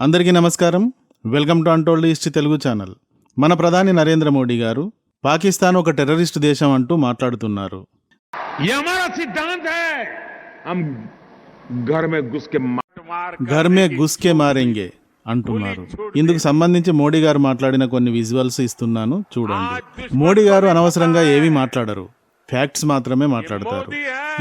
అందరికీ నమస్కారం. Welcome to untold east Telugu channel. మన ప్రధాని నరేంద్ర మోడీ గారు పాకిస్తాన్ ఒక టెర్రరిస్ట్ దేశం అంటూ మాట్లాడుతున్నారు. గుస్కే మారెంగే అంటున్నారు. ఇందుకు సంబంధించి మోడీ గారు మాట్లాడిన కొన్ని విజువల్స్ ఇస్తున్నాను చూడండి. మోడీ గారు అనవసరంగా ఏమీ మాట్లాడరు. ఫ్యాక్ట్స్ మాత్రమే మాట్లాడతారు.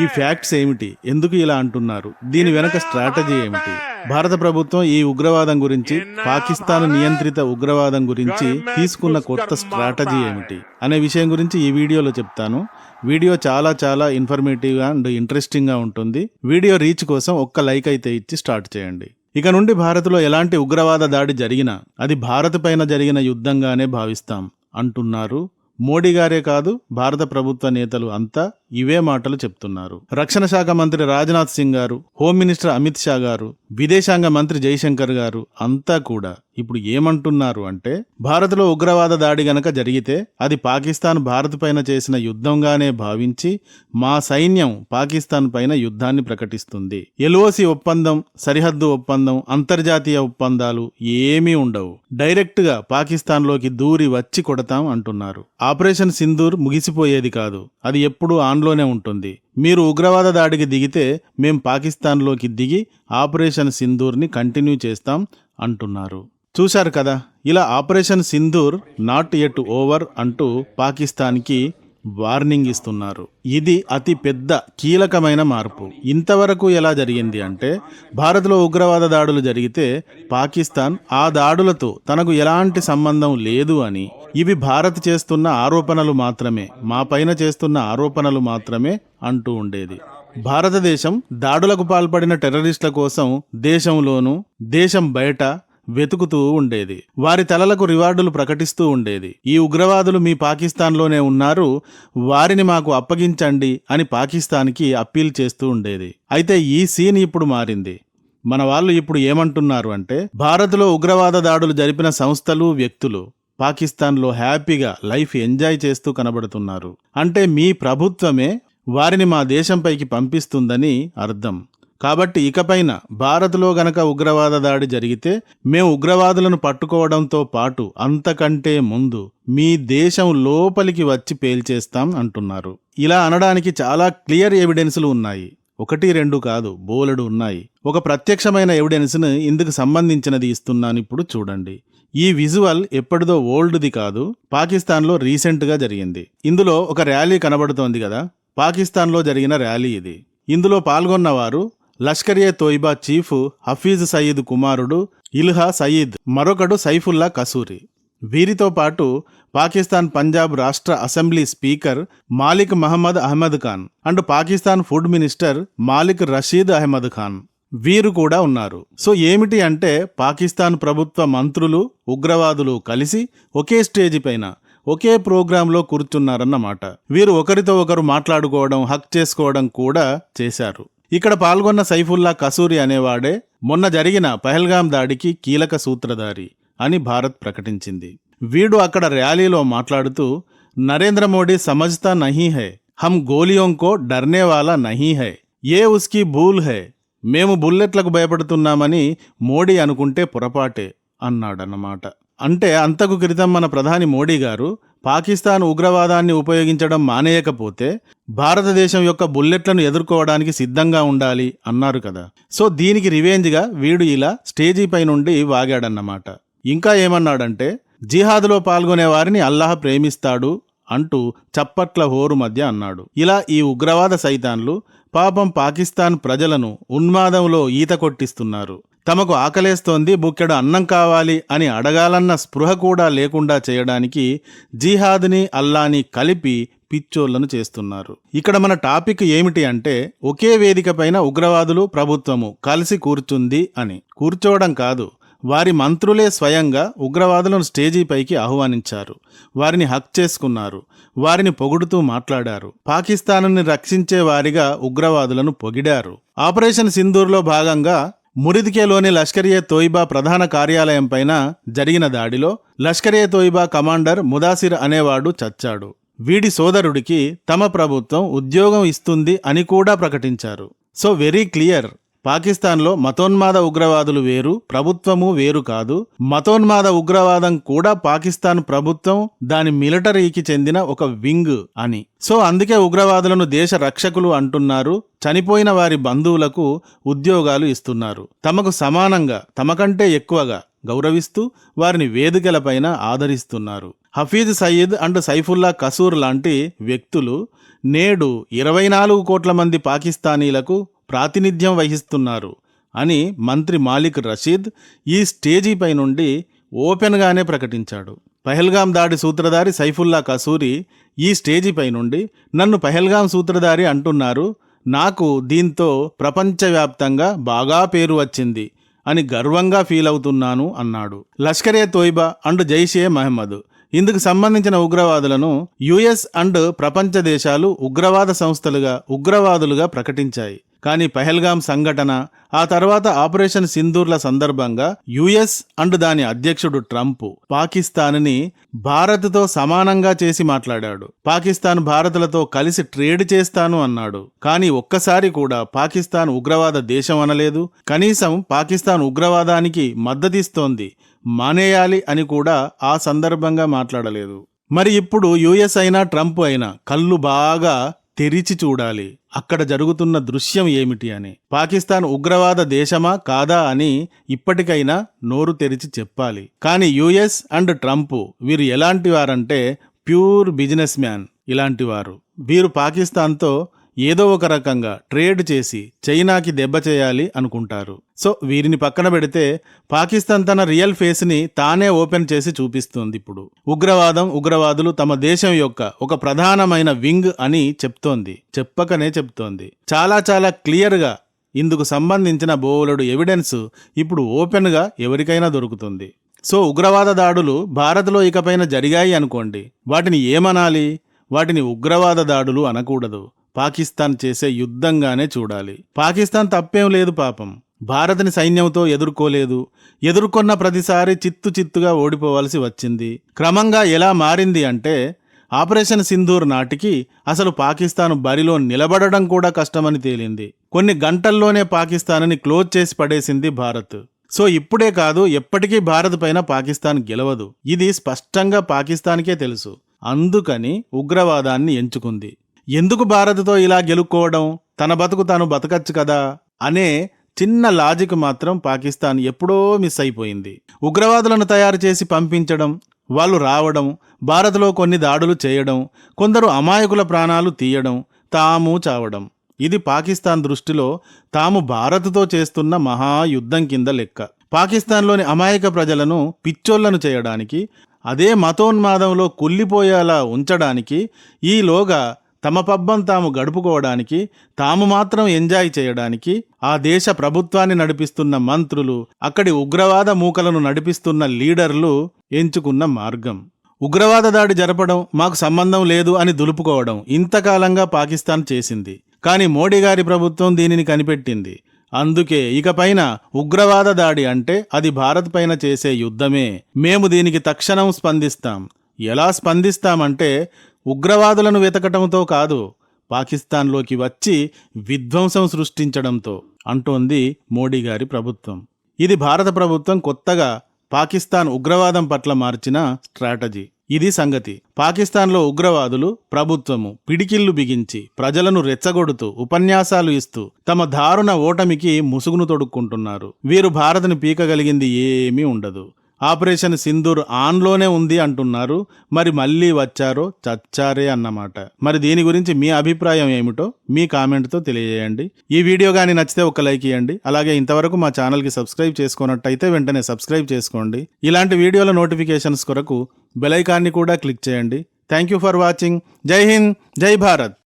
ఈ ఫ్యాక్ట్స్ ఏమిటి? ఎందుకు ఇలా అంటున్నారు? దీని వెనక స్ట్రాటజీ ఏమిటి? భారత ప్రభుత్వం ఈ ఉగ్రవాదం గురించి పాకిస్తాన్ నియంత్రిత ఉగ్రవాదం గురించి తీసుకున్న కొత్త స్ట్రాటజీ ఏమిటి? అనే విషయం గురించి ఈ వీడియోలో చెప్తాను. వీడియో చాలా చాలా ఇన్ఫర్మేటివ్గా అండ్ ఇంట్రెస్టింగ్గా ఉంటుంది. వీడియో రీచ్ కోసం ఒక్క లైక్ అయితే ఇచ్చి స్టార్ట్ చేయండి. ఇక నుండి భారత్లో ఎలాంటి ఉగ్రవాద దాడి జరిగినా అది భారత్ పైన జరిగిన యుద్ధంగానే భావిస్తాం అంటున్నారు మోడీ గారే కాదు భారత ప్రభుత్వ నేతలు అంతా ఇవే మాటలు చెప్తున్నారు. రక్షణ శాఖ మంత్రి రాజ్నాథ్ సింగ్ గారు హోమ్ మినిస్టర్ అమిత్ షా గారు విదేశాంగ మంత్రి జైశంకర్ గారు అంతా కూడా ఇప్పుడు ఏమంటున్నారు అంటే భారత్లో ఉగ్రవాద దాడి గనక జరిగితే అది పాకిస్తాన్ భారత్ పైన చేసిన యుద్ధంగానే భావించి మా సైన్యం పాకిస్తాన్ పైన యుద్ధాన్ని ప్రకటిస్తుంది. ఎల్ఓసి ఒప్పందం సరిహద్దు ఒప్పందం అంతర్జాతీయ ఒప్పందాలు ఏమీ ఉండవు. డైరెక్ట్గా పాకిస్తాన్లోకి దూరి వచ్చి కొడతాం అంటున్నారు. ఆపరేషన్ సింధూర్ ముగిసిపోయేది కాదు. అది ఎప్పుడూ ఆన్లోనే ఉంటుంది. మీరు ఉగ్రవాద దాడికి దిగితే మేం పాకిస్తాన్లోకి దిగి ఆపరేషన్ సింధూర్ని కంటిన్యూ చేస్తాం అంటున్నారు. చూశారు కదా ఇలా operation Sindoor not yet over అంటూ పాకిస్తాన్కి వార్నింగ్ ఇస్తున్నారు. ఇది అతి పెద్ద కీలకమైన మార్పు. ఇంతవరకు ఎలా జరిగింది అంటే భారత్లో ఉగ్రవాద దాడులు జరిగితే పాకిస్తాన్ ఆ దాడులతో తనకు ఎలాంటి సంబంధం లేదు అని ఇవి భారత్ చేస్తున్న ఆరోపణలు మాత్రమే మా పైన చేస్తున్న ఆరోపణలు మాత్రమే అంటూ ఉండేది. భారతదేశం దాడులకు పాల్పడిన టెర్రరిస్టుల కోసం దేశంలోనూ దేశం బయట వెతుకుతూ ఉండేది. వారి తలలకు రివార్డులు ప్రకటిస్తూ ఉండేది. ఈ ఉగ్రవాదులు మీ పాకిస్తాన్లోనే ఉన్నారు వారిని మాకు అప్పగించండి అని పాకిస్తాన్కి అప్పీల్ చేస్తూ ఉండేది. అయితే ఈ సీన్ ఇప్పుడు మారింది. మన వాళ్ళు ఇప్పుడు ఏమంటున్నారు అంటే భారత్లో ఉగ్రవాద దాడులు జరిపిన సంస్థలు వ్యక్తులు పాకిస్తాన్లో హ్యాపీగా లైఫ్ ఎంజాయ్ చేస్తూ కనబడుతున్నారు. అంటే మీ ప్రభుత్వమే వారిని మా దేశంపైకి పంపిస్తుందని అర్థం. కాబట్టి ఇకపైన భారత్లో గనక ఉగ్రవాద దాడి జరిగితే మేము ఉగ్రవాదులను పట్టుకోవడంతో పాటు అంతకంటే ముందు మీ దేశం లోపలికి వచ్చి పేల్చేస్తాం అంటున్నారు. ఇలా అనడానికి చాలా క్లియర్ ఎవిడెన్సులు ఉన్నాయి. ఒకటి రెండు కాదు బోలెడు ఉన్నాయి. ఒక ప్రత్యక్షమైన ఎవిడెన్స్ను ఇందుకు సంబంధించినది ఇస్తున్నాను ఇప్పుడు చూడండి. ఈ విజువల్ ఎప్పటిదో ఓల్డ్ది కాదు పాకిస్తాన్లో రీసెంట్గా జరిగింది. ఇందులో ఒక ర్యాలీ కనబడుతోంది కదా పాకిస్తాన్లో జరిగిన ర్యాలీ ఇది. ఇందులో పాల్గొన్నవారు లష్కర్ ఏ తోయిబా చీఫ్ హఫీజ్ సయీద్ కుమారుడు ఇల్హా సయీద్ మరొకడు సైఫుల్లా కసూరి. వీరితో పాటు పాకిస్తాన్ పంజాబ్ రాష్ట్ర assembly speaker Malik Muhammad Ahmad Khan and Pakistan food minister Malik Rashid Ahmad Khan. వీరు కూడా ఉన్నారు. సో ఏమిటి అంటే పాకిస్తాన్ ప్రభుత్వ మంత్రులు ఉగ్రవాదులు కలిసి ఒకే స్టేజి పైన ఒకే ప్రోగ్రాంలో కూర్చున్నారన్నమాట. వీరు ఒకరితో ఒకరు మాట్లాడుకోవడం హక్ చేసుకోవడం కూడా చేశారు. ఇక్కడ పాల్గొన్న సైఫుల్లా కసూరి అనేవాడే మొన్న జరిగిన పహల్గాం దాడికి కీలక సూత్రధారి. అని భారత్ ప్రకటించింది. వీడు అక్కడ ర్యాలీలో మాట్లాడుతూ నరేంద్ర మోడీ సమజ్తా నహీ హై హమ్ గోలియోంకో డర్నే వాలా నహీ హై ఏ ఉస్కి భూల్ హై మేము బుల్లెట్లకు భయపడుతున్నామని మోడీ అనుకుంటే పొరపాటే అన్నాడన్నమాట. అంటే అంతకు క్రితం మన ప్రధాని మోడీ గారు పాకిస్తాన్ ఉగ్రవాదాన్ని ఉపయోగించడం మానేయకపోతే భారతదేశం యొక్క బుల్లెట్లను ఎదుర్కోవడానికి సిద్ధంగా ఉండాలి అన్నారు కదా. సో దీనికి రివేంజ్గా వీడు ఇలా స్టేజీపై నుండి వాగాడన్నమాట. ఇంకా ఏమన్నాడంటే జిహాద్లో పాల్గొనే వారిని అల్లాహ్ ప్రేమిస్తాడు అంటూ చప్పట్ల హోరు మధ్య అన్నాడు. ఇలా ఈ ఉగ్రవాద సైతాన్లు పాపం పాకిస్తాన్ ప్రజలను ఉన్మాదంలో ఈత కొట్టిస్తున్నారు. తమకు ఆకలేస్తోంది బుక్కెడు అన్నం కావాలి అని అడగాలన్న స్పృహ కూడా లేకుండా చేయడానికి జీహాద్ని అల్లాని కలిపి పిచ్చోళ్ళను చేస్తున్నారు. ఇక్కడ మన టాపిక్ ఏమిటి అంటే ఒకే వేదిక పైన ఉగ్రవాదులు ప్రభుత్వము కలిసి కూర్చుంది అని. కూర్చోవడం కాదు వారి మంత్రులే స్వయంగా ఉగ్రవాదులను స్టేజీపైకి ఆహ్వానించారు. వారిని హక్ చేసుకున్నారు. వారిని పొగుడుతూ మాట్లాడారు. పాకిస్తాన్ని రక్షించే వారిగా ఉగ్రవాదులను పొగిడారు. ఆపరేషన్ సింధూర్లో భాగంగా మురిదికేలోని లష్కర్ ఏ తోయిబా ప్రధాన కార్యాలయం పైన జరిగిన దాడిలో లష్కర్ ఏ తోయిబా కమాండర్ ముదాసిర్ అనేవాడు చచ్చాడు. వీడి సోదరుడికి తమ ప్రభుత్వం ఉద్యోగం ఇస్తుంది అని కూడా ప్రకటించారు. So very clear. పాకిస్తాన్లో మతోన్మాద ఉగ్రవాదులు వేరు ప్రభుత్వము వేరు కాదు. మతోన్మాద ఉగ్రవాదం కూడా పాకిస్తాన్ ప్రభుత్వం దాని మిలిటరీకి చెందిన ఒక వింగ్ అని. సో అందుకే ఉగ్రవాదులను దేశ రక్షకులు అంటున్నారు చనిపోయిన వారి బంధువులకు ఉద్యోగాలు ఇస్తున్నారు. తమకు సమానంగా తమకంటే ఎక్కువగా గౌరవిస్తూ వారిని వేదికలపైన ఆదరిస్తున్నారు. హఫీజ్ సయీద్ అండ్ సైఫుల్లా కసూర్ లాంటి వ్యక్తులు నేడు ఇరవై నాలుగు కోట్ల మంది పాకిస్తానీలకు ప్రాతినిధ్యం వహిస్తున్నారు అని మంత్రి మాలిక్ రషీద్ ఈ స్టేజీపై నుండి ఓపెన్గానే ప్రకటించాడు. పహల్గాం దాడి సూత్రధారి సైఫుల్లా కసూరి ఈ స్టేజీపై నుండి నన్ను పహల్గాం సూత్రధారి అంటున్నారు నాకు దీంతో ప్రపంచవ్యాప్తంగా బాగా పేరు వచ్చింది అని గర్వంగా ఫీల్ అవుతున్నాను అన్నాడు. లష్కరే తోయిబా అండ్ జైషే మహమ్మద్ ఇందుకు సంబంధించిన ఉగ్రవాదులను యుఎస్ అండ్ ప్రపంచ దేశాలు ఉగ్రవాద సంస్థలుగా ఉగ్రవాదులుగా ప్రకటించాయి. కానీ పహల్గాం సంఘటన ఆ తర్వాత ఆపరేషన్ సింధూర్ల సందర్భంగా యుఎస్ అండ్ దాని అధ్యక్షుడు ట్రంప్ పాకిస్తాన్ని భారత్తో సమానంగా చేసి మాట్లాడాడు. పాకిస్తాన్ భారత్లతో కలిసి ట్రేడ్ చేస్తాను అన్నాడు. కానీ ఒక్కసారి కూడా పాకిస్తాన్ ఉగ్రవాద దేశం అనలేదు. కనీసం పాకిస్తాన్ ఉగ్రవాదానికి మద్దతిస్తోంది మానేయాలి అని కూడా ఆ సందర్భంగా మాట్లాడలేదు. మరి ఇప్పుడు యుఎస్ అయినా ట్రంప్ అయినా కళ్ళు బాగా తెరిచి చూడాలి. అక్కడ జరుగుతున్న దృశ్యం ఏమిటి అని. పాకిస్తాన్ ఉగ్రవాద దేశమా కాదా అని ఇప్పటికైనా నోరు తెరిచి చెప్పాలి. కానీ యుఎస్ అండ్ ట్రంప్ వీరు ఎలాంటి వారంటే ప్యూర్ బిజినెస్ మ్యాన్ ఇలాంటి వారు. వీరు పాకిస్తాన్తో ఏదో ఒక రకంగా ట్రేడ్ చేసి చైనాకి దెబ్బ చేయాలి అనుకుంటారు. సో వీరిని పక్కన పెడితే పాకిస్తాన్ తన రియల్ ఫేస్ని తానే ఓపెన్ చేసి చూపిస్తుంది ఇప్పుడు. ఉగ్రవాదం ఉగ్రవాదులు తమ దేశం యొక్క ఒక ప్రధానమైన వింగ్ అని చెప్తోంది. చెప్పకనే చెప్తోంది. చాలా చాలా క్లియర్గా ఇందుకు సంబంధించిన బోలెడు ఎవిడెన్స్ ఇప్పుడు ఓపెన్గా ఎవరికైనా దొరుకుతుంది. సో ఉగ్రవాద దాడులు భారత్లో ఇకపైన జరిగాయి అనుకోండి. వాటిని ఏమనాలి? వాటిని ఉగ్రవాద దాడులు అనకూడదు. పాకిస్తాన్ చేసే యుద్ధంగానే చూడాలి. పాకిస్తాన్ తప్పేం లేదు పాపం. భారత్ని సైన్యంతో ఎదుర్కోలేదు. ఎదుర్కొన్న ప్రతిసారి చిత్తు చిత్తుగా ఓడిపోవాల్సి వచ్చింది. క్రమంగా ఎలా మారింది అంటే ఆపరేషన్ సింధూర్ నాటికి అసలు పాకిస్తాన్ బరిలో నిలబడడం కూడా కష్టమని తేలింది. కొన్ని గంటల్లోనే పాకిస్తాన్ని క్లోజ్ చేసి పడేసింది భారత్. సో ఇప్పుడే కాదు ఎప్పటికీ భారత్ పైన పాకిస్తాన్ గెలవదు. ఇది స్పష్టంగా పాకిస్తాన్కే తెలుసు. అందుకని ఉగ్రవాదాన్ని ఎంచుకుంది. ఎందుకు భారత్తో ఇలా గెలుక్కోవడం? తన బతుకు తాను బతకచ్చు కదా? అనే చిన్న లాజిక్ మాత్రం పాకిస్తాన్ ఎప్పుడో మిస్ అయిపోయింది. ఉగ్రవాదులను తయారు చేసి పంపించడం వాళ్ళు రావడం భారత్లో కొన్ని దాడులు చేయడం కొందరు అమాయకుల ప్రాణాలు తీయడం తాము చావడం. ఇది పాకిస్తాన్ దృష్టిలో తాము భారత్తో చేస్తున్న మహాయుద్ధం కింద లెక్క. పాకిస్తాన్లోని అమాయక ప్రజలను పిచ్చోళ్ళను చేయడానికి అదే మతోన్మాదంలో కుళ్ళిపోయేలా ఉంచడానికి ఈలోగా తమ పబ్బం తాము గడుపుకోవడానికి తాము మాత్రం ఎంజాయ్ చేయడానికి ఆ దేశ ప్రభుత్వాన్ని నడిపిస్తున్న మంత్రులు అక్కడి ఉగ్రవాద మూకలను నడిపిస్తున్న లీడర్లు ఎంచుకున్న మార్గం. ఉగ్రవాద దాడి జరపడం మాకు సంబంధం లేదు అని దులుపుకోవడం ఇంతకాలంగా పాకిస్తాన్ చేసింది. కానీ మోడీ గారి ప్రభుత్వం దీనిని కనిపెట్టింది. అందుకే ఇకపైన ఉగ్రవాద దాడి అంటే అది భారత్ పైన చేసే యుద్ధమే. మేము దీనికి తక్షణం స్పందిస్తాం. ఎలా స్పందిస్తామంటే ఉగ్రవాదులను వెతకటంతో కాదు పాకిస్తాన్లోకి వచ్చి విధ్వంసం సృష్టించడంతో అంటోంది మోడీ గారి ప్రభుత్వం. ఇది భారత ప్రభుత్వం కొత్తగా పాకిస్తాన్ ఉగ్రవాదం పట్ల మార్చిన స్ట్రాటజీ. ఇది సంగతి. పాకిస్తాన్లో ఉగ్రవాదులు ప్రభుత్వము పిడికిళ్ళు బిగించి ప్రజలను రెచ్చగొడుతూ ఉపన్యాసాలు ఇస్తూ తమ దారుణ ఓటమికి ముసుగును తొడుక్కుంటున్నారు. వీరు భారత్ను పీకగలిగింది ఏమీ ఉండదు. ఆపరేషన్ సింధూర్ ఆన్లోనే ఉంది అంటున్నారు. మరి మళ్ళీ వచ్చారో చచ్చారే అన్నమాట. మరి దీని గురించి మీ అభిప్రాయం ఏమిటో మీ కామెంట్తో తెలియజేయండి. ఈ వీడియో కానీ నచ్చితే ఒక లైక్ ఇవ్వండి అలాగే ఇంతవరకు మా ఛానల్కి సబ్స్క్రైబ్ చేసుకున్నట్టయితే వెంటనే సబ్స్క్రైబ్ చేసుకోండి. ఇలాంటి వీడియోల నోటిఫికేషన్స్ కొరకు బెలైకాన్ని కూడా క్లిక్ చేయండి. Thank you for watching. జై హింద్ జై భారత్.